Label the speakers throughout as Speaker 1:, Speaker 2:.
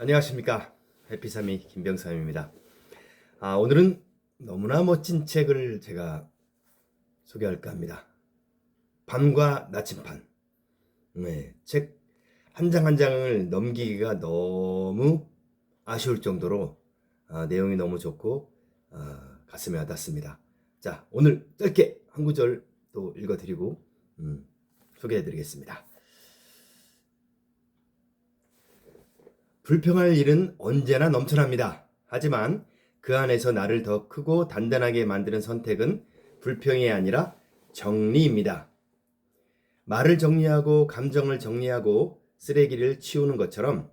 Speaker 1: 안녕하십니까 해피삼이 김병삼입니다. 아, 오늘은 너무나 멋진 책을 제가 소개할까 합니다. 밤과 나침판. 네, 책 한장한 장을 넘기기가 너무 아쉬울 정도로 아, 내용이 너무 좋고 아, 가슴에 와닿습니다. 자, 오늘 짧게 한 구절 또 읽어드리고 음, 소개해드리겠습니다. 불평할 일은 언제나 넘쳐납니다. 하지만 그 안에서 나를 더 크고 단단하게 만드는 선택은 불평이 아니라 정리입니다. 말을 정리하고 감정을 정리하고 쓰레기를 치우는 것처럼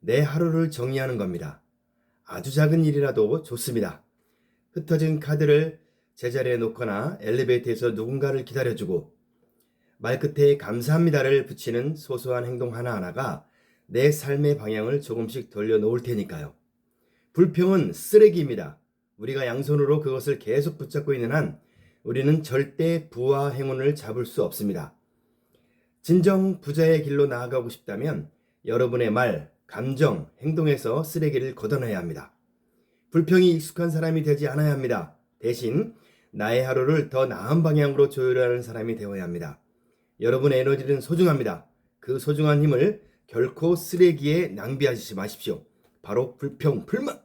Speaker 1: 내 하루를 정리하는 겁니다. 아주 작은 일이라도 좋습니다. 흩어진 카드를 제자리에 놓거나 엘리베이터에서 누군가를 기다려주고 말끝에 감사합니다를 붙이는 소소한 행동 하나하나가 내 삶의 방향을 조금씩 돌려놓을 테니까요. 불평은 쓰레기입니다. 우리가 양손으로 그것을 계속 붙잡고 있는 한 우리는 절대 부와 행운을 잡을 수 없습니다. 진정 부자의 길로 나아가고 싶다면 여러분의 말, 감정, 행동에서 쓰레기를 걷어내야 합니다. 불평이 익숙한 사람이 되지 않아야 합니다. 대신 나의 하루를 더 나은 방향으로 조율하는 사람이 되어야 합니다. 여러분의 에너지는 소중합니다. 그 소중한 힘을 결코 쓰레기에 낭비하지 마십시오. 바로 불평, 불만.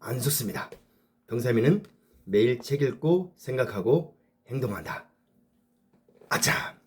Speaker 1: 안 좋습니다. 병삼이는 매일 책 읽고 생각하고 행동한다. 아참!